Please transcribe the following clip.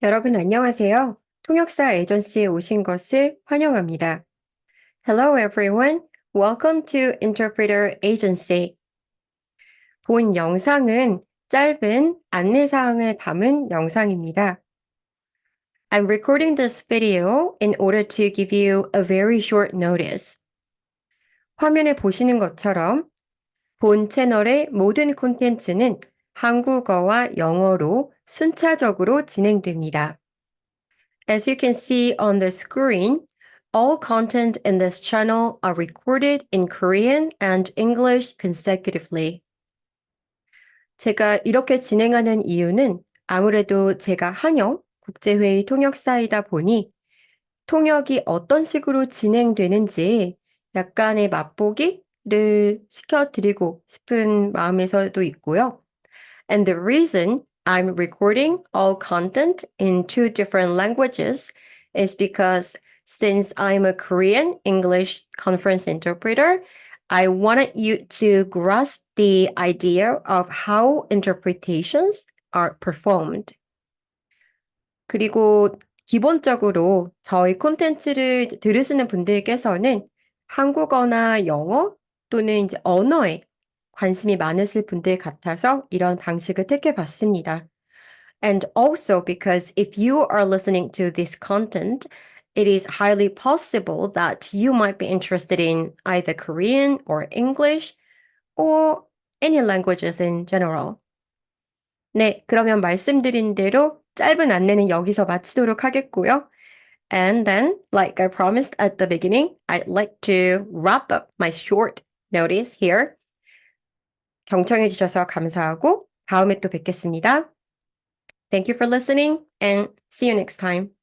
여러분 안녕하세요. 통역사 에이전시에 오신 것을 환영합니다. Hello everyone. Welcome to Interpreter Agency. 본 영상은 짧은 안내사항을 담은 영상입니다. I'm recording this video in order to give you a very short notice. 화면에 보시는 것처럼 본 채널의 모든 콘텐츠는 한국어와 영어로 순차적으로 진행됩니다. As you can see on the screen, all content in this channel are recorded in Korean and English consecutively. 제가 이렇게 진행하는 이유는 아무래도 제가 한영 국제회의 통역사이다 보니 통역이 어떤 식으로 진행되는지 약간의 맛보기를 시켜드리고 싶은 마음에서도 있고요. And the reason I'm recording all content in two different languages is because since I'm a Korean English conference interpreter, I wanted you to grasp the idea of how interpretations are performed. 그리고 기본적으로 저희 콘텐츠를 들으시는 분들께서는 한국어나 영어 또는 이제 언어에 관심이 많으실 분들 같아서 이런 방식을 택해 봤습니다. And also because if you are listening to this content, it is highly possible that you might be interested in either Korean or English or any languages in general. 네, 그러면 말씀드린 대로 짧은 안내는 여기서 마치도록 하겠고요. And then, like I promised at the beginning, I'd like to wrap up my short notice here. 경청해 주셔서 감사하고 다음에 또 뵙겠습니다. Thank you for listening and see you next time.